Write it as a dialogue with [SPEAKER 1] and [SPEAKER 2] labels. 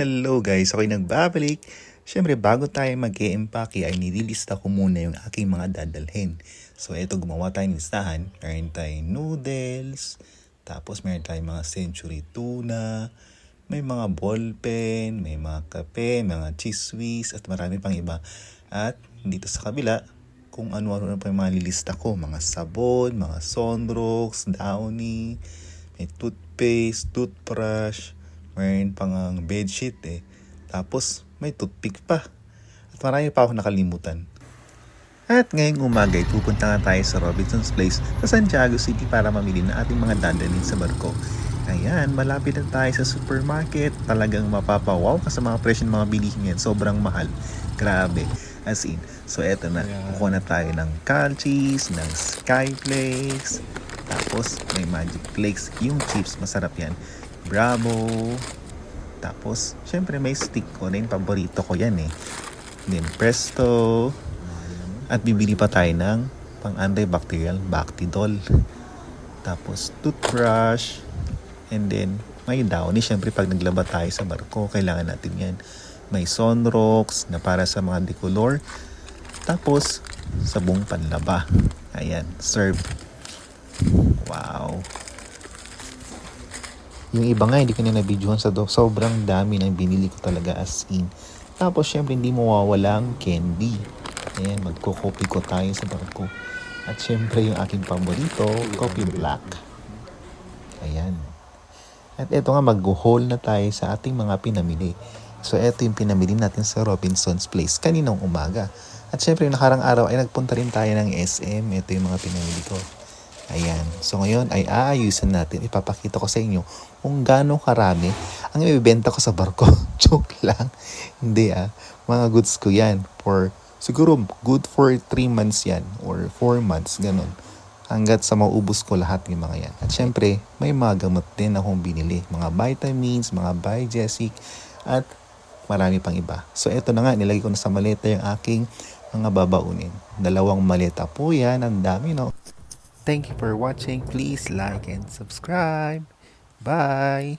[SPEAKER 1] Hello guys, ako'y nagbabalik. Siyempre, bago tayo mag-e-empake ay nililista ko muna yung aking mga dadalhin. So, eto gumawa tayo ng listahan. Meron tayong noodles, tapos meron tayong mga century tuna, may mga ballpen, may mga kape, mga cheese whiz, at marami pang iba. At dito sa kabila, kung ano-ano pa yung mga lilista ko. Mga sabon, mga sunrocks, downy, may toothpaste, toothbrush, mayroon pang ang bedsheet eh. Tapos may toothpick pa. At marami pa ako nakalimutan. At ngayong umaga ay pupunta nga tayo sa Robinson's Place sa Santiago City para mamili ng ating mga dadalhin sa barko. Ayan, malapit na tayo sa supermarket. Talagang mapapawaw ka sa mga presyo ng mga bilihin yan. Sobrang mahal. Grabe. As in. So eto na. Kukuha na tayo ng Calchis, ng Skyflakes. Tapos may Magic Flakes. Yung chips, masarap yan. Bravo. Tapos, syempre may stick ko rin. Paborito ko yan eh. Then Presto. At bibili pa tayo ng pang antibacterial Bactidol. Tapos toothbrush. And then may downy. Syempre pag naglaba tayo sa barko, kailangan natin yan. May sunrocks na para sa mga decolor. Tapos sabong panlaba. Ayan, serve. Yung iba nga, hindi ko na nabidyohan sa do. Sobrang dami ng binili ko talaga as in. Tapos, syempre, hindi mawawala ang candy. Ayan, magko-copy ko tayo sa barko. At syempre, yung aking paborito, coffee black. Ayan. At eto nga, mag-haul na tayo sa ating mga pinamili. So, eto yung pinamili natin sa Robinson's Place kaninang umaga. At syempre, yung nakarang araw ay nagpunta rin tayo ng SM. Ito yung mga pinamili ko. Ayan. So ngayon ay aayusin natin. Ipapakita ko sa inyo kung gaano karami ang ibibenta ko sa barko. Joke lang. Hindi ah. Mga goods ko yan for siguro good for 3 months yan or 4 months. Ganon. Hanggat sa maubos ko lahat ng mga yan. At syempre, may mga gamot din akong binili. Mga vitamins, mga Bijesic, at marami pang iba. So eto na nga, nilagay ko na sa maleta yung aking mga babaunin. Dalawang maleta po yan. Ang dami no. Thank you for watching. Please like and subscribe. Bye.